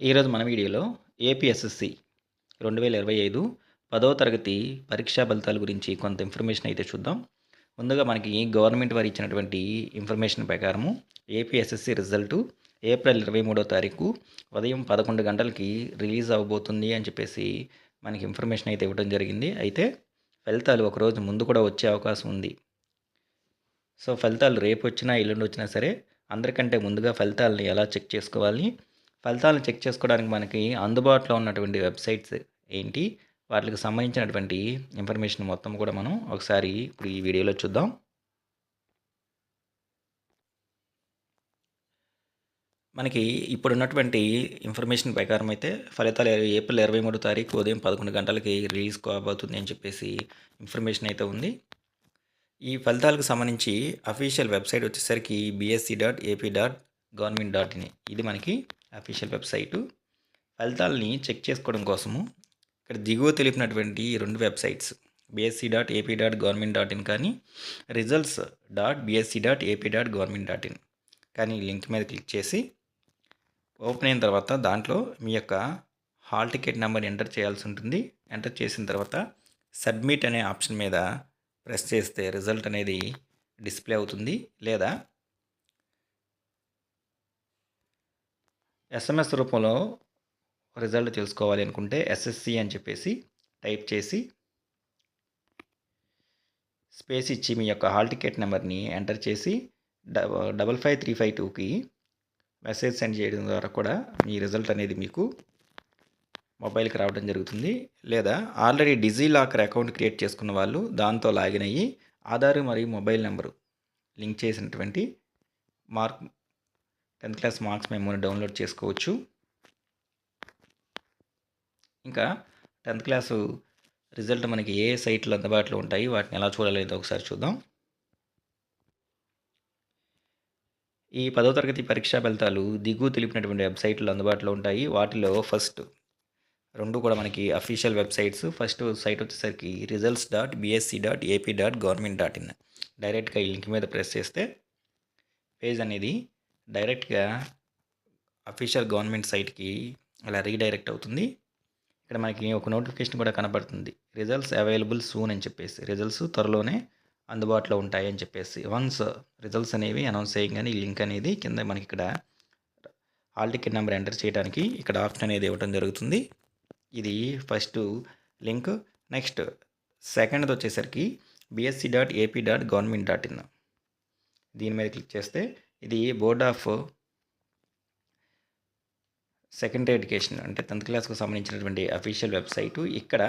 ఈరోజు మన వీడియోలో ఏపీఎస్ఎస్సి రెండు వేల ఇరవై ఐదు పదవ తరగతి పరీక్షా ఫలితాల గురించి కొంత ఇన్ఫర్మేషన్ అయితే చూద్దాం. ముందుగా మనకి గవర్నమెంట్ వారు ఇచ్చినటువంటి ఇన్ఫర్మేషన్ ప్రకారము ఏపీఎస్ఎస్సి రిజల్టు ఏప్రిల్ ఇరవై మూడో తారీఖు ఉదయం పదకొండు గంటలకి రిలీజ్ అవ్వబోతుంది అని చెప్పేసి మనకి ఇన్ఫర్మేషన్ అయితే ఇవ్వడం జరిగింది. అయితే ఫలితాలు ఒకరోజు ముందు కూడా వచ్చే అవకాశం ఉంది. సో ఫలితాలు రేపు వచ్చినా ఎల్లుండి వచ్చినా సరే అందరికంటే ముందుగా ఫలితాలని ఎలా చెక్ చేసుకోవాలి? ఫలితాలను చెక్ చేసుకోవడానికి మనకి అందుబాటులో ఉన్నటువంటి వెబ్సైట్స్ ఏంటి? వాటికి సంబంధించినటువంటి ఇన్ఫర్మేషన్ మొత్తం కూడా మనం ఒకసారి ఇప్పుడు ఈ వీడియోలో చూద్దాం. మనకి ఇప్పుడున్నటువంటి ఇన్ఫర్మేషన్ ప్రకారం అయితే ఫలితాలు ఏప్రిల్ ఇరవై మూడు తారీఖు ఉదయం పదకొండు గంటలకి రిలీజ్ కాబోతుంది అని చెప్పేసి ఇన్ఫర్మేషన్ అయితే ఉంది. ఈ ఫలితాలకు సంబంధించి అఫీషియల్ వెబ్సైట్ వచ్చేసరికి BSE dot AP dot government dot in. ఇది మనకి అఫీషియల్ వెబ్సైటు ఫలితాలని చెక్ చేసుకోవడం కోసము ఇక్కడ దిగువ తెలిపినటువంటి రెండు websites BSE dot AP dot government dot in కానీ results dot BSE dot AP dot government dot in కానీ లింక్ మీద క్లిక్ చేసి ఓపెన్ అయిన తర్వాత దాంట్లో మీ యొక్క హాల్ టికెట్ నెంబర్ ఎంటర్ చేయాల్సి ఉంటుంది. ఎంటర్ చేసిన తర్వాత సబ్మిట్ అనే ఆప్షన్ మీద ప్రెస్ చేస్తే రిజల్ట్ అనేది డిస్ప్లే అవుతుంది. లేదా ఎస్ఎంఎస్ రూపంలో రిజల్ట్ తెలుసుకోవాలి అనుకుంటే ఎస్ఎస్సి అని చెప్పేసి టైప్ చేసి స్పేస్ ఇచ్చి మీ యొక్క హాల్ టికెట్ నెంబర్ని ఎంటర్ చేసి డబల్ ఫైవ్ త్రీ ఫైవ్ టూకి మెసేజ్ సెండ్ చేయడం ద్వారా కూడా మీ రిజల్ట్ అనేది మీకు మొబైల్కి రావడం జరుగుతుంది. లేదా already DigiLocker account create చేసుకున్న వాళ్ళు దాంతో లాగిన్ అయ్యి ఆధారు మరియు మొబైల్ నెంబరు లింక్ చేసినటువంటి మార్క్ టెన్త్ క్లాస్ మార్క్స్ మెమోని డౌన్లోడ్ చేసుకోవచ్చు. ఇంకా టెన్త్ క్లాసు రిజల్ట్ మనకి ఏ సైట్లు అందుబాటులో ఉంటాయి వాటిని ఎలా చూడాలేదో ఒకసారి చూద్దాం. ఈ పదో తరగతి పరీక్షా ఫలితాలు దిగు తెలిపినటువంటి వెబ్సైట్లు అందుబాటులో ఉంటాయి. వాటిలో ఫస్ట్ రెండు కూడా మనకి అఫీషియల్ వెబ్సైట్స్. ఫస్ట్ సైట్ వచ్చేసరికి results dot BSE dot AP dot government dot in డైరెక్ట్గా ఈ లింక్ మీద ప్రెస్ చేస్తే పేజ్ అనేది డైరెక్ట్గా అఫీషియల్ గవర్నమెంట్ సైట్కి అలా రీడైరెక్ట్ అవుతుంది. ఇక్కడ మనకి ఒక నోటిఫికేషన్ కూడా కనబడుతుంది. రిజల్ట్స్ అవైలబుల్ సూన్ అని చెప్పేసి రిజల్ట్స్ త్వరలోనే అందుబాటులో ఉంటాయి అని చెప్పేసి. వన్స్ రిజల్ట్స్ అనేవి అనౌన్స్ చేయగానే ఈ లింక్ అనేది కింద మనకి ఇక్కడ హాల్ టికెట్ నెంబర్ ఎంటర్ చేయడానికి ఇక్కడ ఆప్షన్ అనేది ఇవ్వడం జరుగుతుంది. ఇది ఫస్ట్ లింక్. నెక్స్ట్ సెకండ్ది వచ్చేసరికి BSE dot AP dot government dot in. దీని మీద క్లిక్ చేస్తే ఇది బోర్డ్ ఆఫ్ సెకండరీ ఎడ్యుకేషన్ అంటే టెన్త్ క్లాస్కు సంబంధించినటువంటి అఫీషియల్ వెబ్సైటు. ఇక్కడ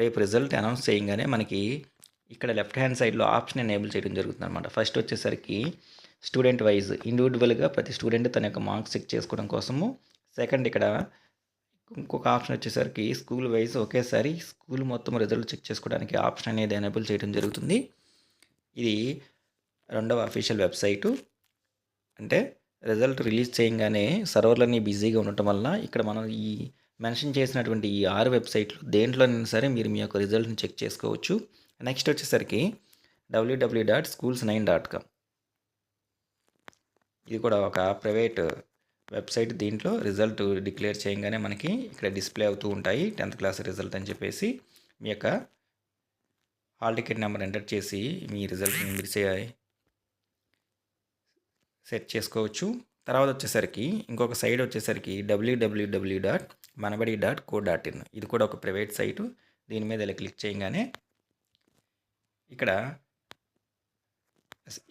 రేపు రిజల్ట్ అనౌన్స్ చేయగానే మనకి ఇక్కడ లెఫ్ట్ హ్యాండ్ సైడ్లో ఆప్షన్ ఎనేబుల్ చేయడం జరుగుతుంది అనమాట ఫస్ట్ వచ్చేసరికి స్టూడెంట్ వైజ్ ఇండివిజువల్గా ప్రతి స్టూడెంట్ తన యొక్క మార్క్స్ చెక్ చేసుకోవడం కోసము. సెకండ్ ఇక్కడ ఇంకొక ఆప్షన్ వచ్చేసరికి స్కూల్ వైజ్ ఒకేసారి స్కూల్ మొత్తం రిజల్ట్ చెక్ చేసుకోవడానికి ఆప్షన్ అనేది ఎనేబుల్ చేయడం జరుగుతుంది. ఇది రెండవ అఫీషియల్ వెబ్సైటు. అంటే రిజల్ట్ రిలీజ్ చేయగానే సర్వర్లన్నీ బిజీగా ఉండటం వల్ల ఇక్కడ మనం ఈ మెన్షన్ చేసినటువంటి ఈ ఆరు వెబ్సైట్లు దేంట్లోనైనా సరే మీరు మీ యొక్క రిజల్ట్ని చెక్ చేసుకోవచ్చు. నెక్స్ట్ వచ్చేసరికి WW dot schools nine dot com ఇది కూడా ఒక ప్రైవేట్ వెబ్సైట్ దీంట్లో రిజల్ట్ డిక్లేర్ చేయగానే మనకి ఇక్కడ డిస్ప్లే అవుతూ ఉంటాయి. టెన్త్ క్లాస్ రిజల్ట్ అని చెప్పేసి మీ యొక్క హాల్ టికెట్ నెంబర్ ఎంటర్ చేసి మీ రిజల్ట్ని మీరు సెట్ చేసుకోవచ్చు. తర్వాత వచ్చేసరికి ఇంకొక సైడ్ వచ్చేసరికి WWW dot Manabadi dot co dot in ఇది కూడా ఒక ప్రైవేట్ సైటు. దీని మీద ఇలా క్లిక్ చేయగానే ఇక్కడ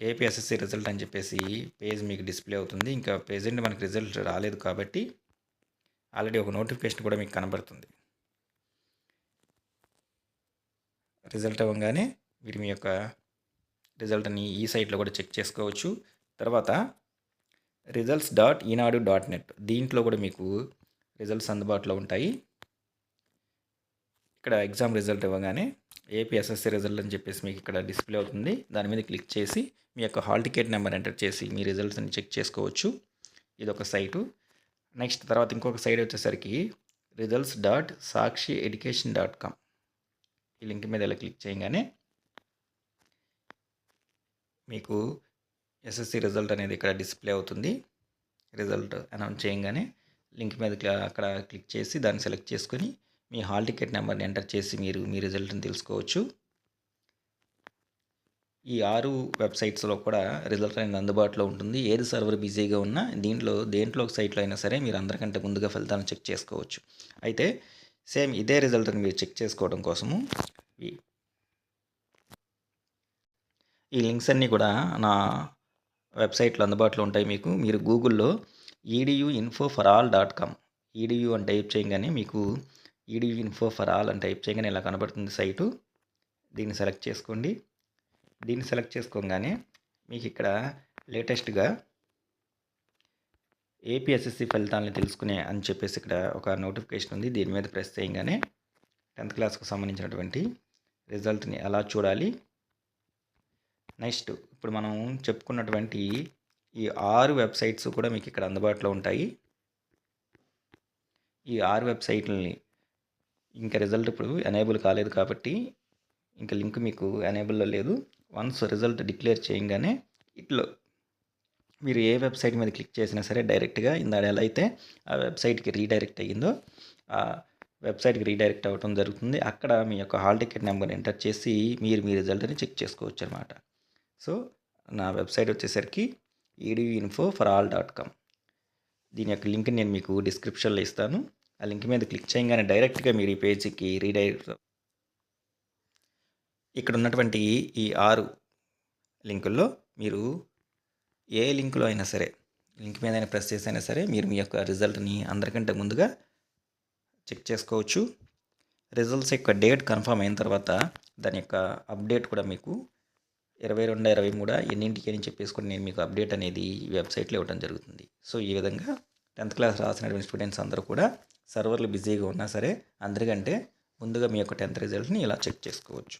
ఏపీఎస్ఎస్సి రిజల్ట్ అని చెప్పేసి పేజ్ మీకు డిస్ప్లే అవుతుంది. ఇంకా ప్రెజెంట్ మనకి రిజల్ట్ రాలేదు కాబట్టి ఆల్రెడీ ఒక నోటిఫికేషన్ కూడా మీకు కనబడుతుంది. రిజల్ట్ అవ్వగానే మీరు మీ యొక్క రిజల్ట్ని ఈ సైట్లో కూడా చెక్ చేసుకోవచ్చు. తర్వాత results dot Eenadu dot net దీంట్లో కూడా మీకు రిజల్ట్స్ అందుబాటులో ఉంటాయి. ఇక్కడ ఎగ్జామ్ రిజల్ట్ ఇవ్వగానే ఏపీఎస్ఎస్సీ రిజల్ట్ అని చెప్పేసి మీకు ఇక్కడ డిస్ప్లే అవుతుంది. దాని మీద క్లిక్ చేసి మీ యొక్క హాల్ టికెట్ నెంబర్ ఎంటర్ చేసి మీ రిజల్ట్స్ని చెక్ చేసుకోవచ్చు. ఇది ఒక సైటు నెక్స్ట్ తర్వాత ఇంకొక సైట్ వచ్చేసరికి results dot Sakshi education dot com ఈ లింక్ మీద ఇలా క్లిక్ చేయగానే మీకు ఎస్ఎస్సి రిజల్ట్ అనేది ఇక్కడ డిస్ప్లే అవుతుంది. రిజల్ట్ అనౌన్స్ చేయగానే లింక్ మీద అక్కడ క్లిక్ చేసి దాన్ని సెలెక్ట్ చేసుకొని మీ హాల్ టికెట్ నెంబర్ని ఎంటర్ చేసి మీరు మీ రిజల్ట్ని తెలుసుకోవచ్చు. ఈ ఆరు వెబ్సైట్స్లో కూడా రిజల్ట్ అనేది అందుబాటులో ఉంటుంది. ఏది సర్వర్ బిజీగా ఉన్నా దీంట్లో దేంట్లో ఒక సైట్లో అయినా సరే మీరు అందరికంటే ముందుగా ఫలితాలను చెక్ చేసుకోవచ్చు. అయితే సేమ్ ఇదే రిజల్ట్ని మీరు చెక్ చేసుకోవడం కోసము ఈ ఈ లింక్స్ అన్నీ కూడా నా వెబ్సైట్లో అందుబాటులో ఉంటాయి మీకు. మీరు గూగుల్లో EDU info for all dot com EDU అని టైప్ చేయగానే మీకు ఈడియూ ఇన్ఫో ఫర్ ఆల్ అని టైప్ చేయగానే ఇలా కనబడుతుంది సైటు. దీన్ని సెలెక్ట్ చేసుకోండి. దీన్ని సెలెక్ట్ చేసుకోగానే మీకు ఇక్కడ లేటెస్ట్గా ఏపీఎస్ఎస్సి ఫలితాలను తెలుసుకునే అని చెప్పేసి ఇక్కడ ఒక నోటిఫికేషన్ ఉంది. దీని మీద ప్రెస్ చేయగానే టెన్త్ క్లాస్కు సంబంధించినటువంటి రిజల్ట్ని ఎలా చూడాలి. నెక్స్ట్ ఇప్పుడు మనం చెప్పుకున్నటువంటి ఈ ఆరు వెబ్సైట్స్ కూడా మీకు ఇక్కడ అందుబాటులో ఉంటాయి. ఈ ఆరు వెబ్సైట్లని ఇంకా రిజల్ట్ ఇప్పుడు ఎనేబుల్ కాలేదు కాబట్టి ఇంకా లింక్ మీకు ఎనేబుల్లో లేదు. వన్స్ రిజల్ట్ డిక్లేర్ చేయగానే ఇట్లో మీరు ఏ వెబ్సైట్ మీద క్లిక్ చేసినా సరే డైరెక్ట్గా ఇందాడ ఎలా అయితే ఆ వెబ్సైట్కి రీడైరెక్ట్ అయ్యిందో ఆ వెబ్సైట్కి రీడైరెక్ట్ అవ్వడం జరుగుతుంది. అక్కడ మీ యొక్క హాల్ టికెట్ నెంబర్ ఎంటర్ చేసి మీరు మీ రిజల్ట్ని చెక్ చేసుకోవచ్చు అనమాట సో నా వెబ్సైట్ వచ్చేసరికి EDU info for all dot com దీని యొక్క లింక్ నేను మీకు డిస్క్రిప్షన్లో ఇస్తాను. ఆ లింక్ మీద క్లిక్ చేయగానే డైరెక్ట్గా మీరు ఈ పేజీకి రీడైరెక్ట్ ఇక్కడ ఉన్నటువంటి ఈ ఆరు లింకుల్లో మీరు ఏ లింకులో అయినా సరే లింక్ మీద అయినా ప్రెస్ చేసైనా సరే మీరు మీ యొక్క రిజల్ట్ని అందరికంటే ముందుగా చెక్ చేసుకోవచ్చు. రిజల్ట్స్ యొక్క డేట్ కన్ఫర్మ్ అయిన తర్వాత దాని యొక్క అప్డేట్ కూడా మీకు ఇరవై రెండు ఇరవై మూడు ఎన్నింటికి అని చెప్పేసుకొని నేను మీకు అప్డేట్ అనేది వెబ్సైట్లో ఇవ్వడం జరుగుతుంది. సో ఈ విధంగా టెన్త్ క్లాస్ రాసినటువంటి స్టూడెంట్స్ అందరూ కూడా సర్వర్లు బిజీగా ఉన్నా సరే అందరికంటే ముందుగా మీ యొక్క టెన్త్ రిజల్ట్ని ఇలా చెక్ చేసుకోవచ్చు.